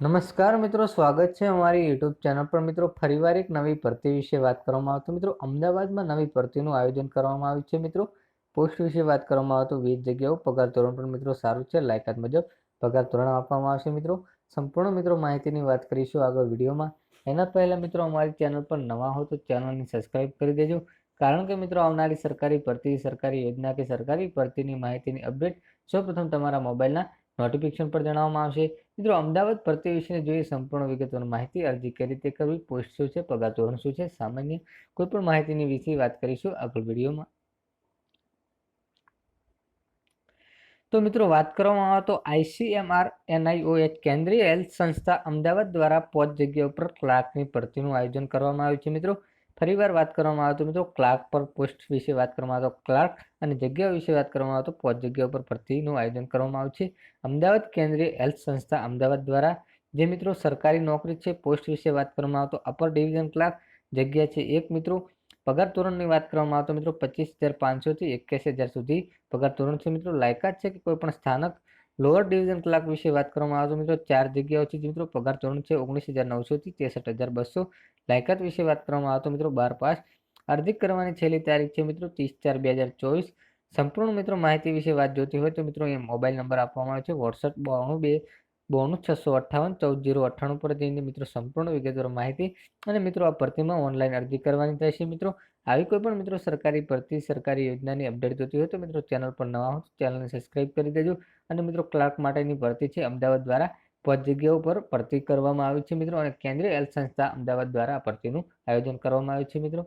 નમસ્કાર મિત્રો, સ્વાગત છે અમારી યુટ્યુબ ચેનલ પર. મિત્રો, ફરીવાર એક નવી ભરતી વિશે વાત કરવામાં આવતો મિત્રો, અમદાવાદમાં નવી ભરતીનું આયોજન કરવામાં આવ્યું છે મિત્રો. પોસ્ટ વિશે વાત કરવામાં આવતું વિવિધ જગ્યાઓ પગાર ધોરણ પણ મિત્રો સારું છે. લાયકાત મુજબ પગાર ધોરણ આપવામાં આવશે મિત્રો. સંપૂર્ણ મિત્રો માહિતીની વાત કરીશું આગળ વિડીયોમાં. એના પહેલાં મિત્રો, અમારી ચેનલ પર નવા હો તો ચેનલને સબસ્ક્રાઇબ કરી દેજો. કારણ કે મિત્રો, આવનારી સરકારી ભરતી, સરકારી યોજના કે સરકારી ભરતીની માહિતીની અપડેટ સૌપ્રથમ તમારા મોબાઈલના નોટિફિકેશન પર જણાવવામાં આવશે. મિત્રો, અમદાવાદ ભરતી વિશે જોઈએ સંપૂર્ણ વિગતવાર માહિતી અરજી કઈ રીતે કરવી, પોસ્ટ શું છે, પગાર ધોરણ શું છે, સામાન્ય કોઈ પણ માહિતીની વિશે વાત કરીશું આગળ વિડીયોમાં. તો મિત્રો, વાત કરવામાં આવે તો આઈસીએમઆર એનઆઈઓએચ કેન્દ્રીય હેલ્થ સંસ્થા અમદાવાદ દ્વારા પોચ જગ્યા ઉપર ક્લાર્કની ભરતીનું આયોજન કરવામાં આવ્યું છે મિત્રો. ફરીવાર વાત કરવામાં આવે તો મિત્રો ક્લાર્ક પર પોસ્ટ વિશે વાત કરવામાં આવે તો ક્લાર્ક અને જગ્યા વિશે વાત કરવામાં આવે તો પોચ જગ્યા ઉપર ભરતીનું આયોજન કરવામાં આવે છે. અમદાવાદ કેન્દ્રીય હેલ્થ સંસ્થા અમદાવાદ દ્વારા જે મિત્રો સરકારી નોકરી છે પોસ્ટ વિશે વાત કરવામાં આવે તો અપર ડિવિઝન ક્લાર્ક જગ્યા છે એક મિત્રો. પગાર ધોરણની વાત કરવામાં આવે તો મિત્રો પચીસ હજાર પાંચસોથી એક્યાસી હજાર સુધી પગાર ધોરણ છે મિત્રો. લાયકાત છે કે કોઈ પણ સ્થાનક લોઅર ડિવિઝન ક્લાર્ક વિશે વાત કરવામાં આવે તો મિત્રો, ચાર જગ્યાઓ છે જે મિત્રો પગાર ધોરણ છે ઓગણીસ હજાર નવસોથી ત્રેસઠ હજાર બસો. લાયકાત વિશે વાત કરવામાં આવે તો મિત્રો, બાર પાસ. અરજી કરવાની છેલ્લી તારીખ છે મિત્રો, ત્રીસ ચાર બે હજાર ચોવીસ. સંપૂર્ણ મિત્રો માહિતી વિશે વાત જોતી હોય તો મિત્રો એ મોબાઈલ નંબર આપવામાં આવ્યો છે વોટ્સઅપ બાણું બે બોણું છસો અઠ્ઠાવન, ચૌદ જીરો અઠ્ઠાણું પર જઈને મિત્રો સંપૂર્ણ વિગતવાર માહિતી અને મિત્રો આ ભરતીમાં ઓનલાઈન અરજી કરવાની રહેશે મિત્રો, આવી કોઈ પણ મિત્રો સરકારી ભરતી, સરકારી યોજનાની અપડેટ જોતી હોય તો મિત્રો ચેનલ પર નવા હો તો ચેનલને સબસ્ક્રાઇબ કરી દેજો અને મિત્રો ક્લાર્ક માટેની ભરતી છે અમદાવાદ દ્વારા પાંચ જગ્યાઓ પર ભરતી કરવામાં આવી છે મિત્રો અને કેન્દ્રીય હેલ્થ સંસ્થા અમદાવાદ દ્વારા ભરતીનું આયોજન કરવામાં આવ્યું છે મિત્રો.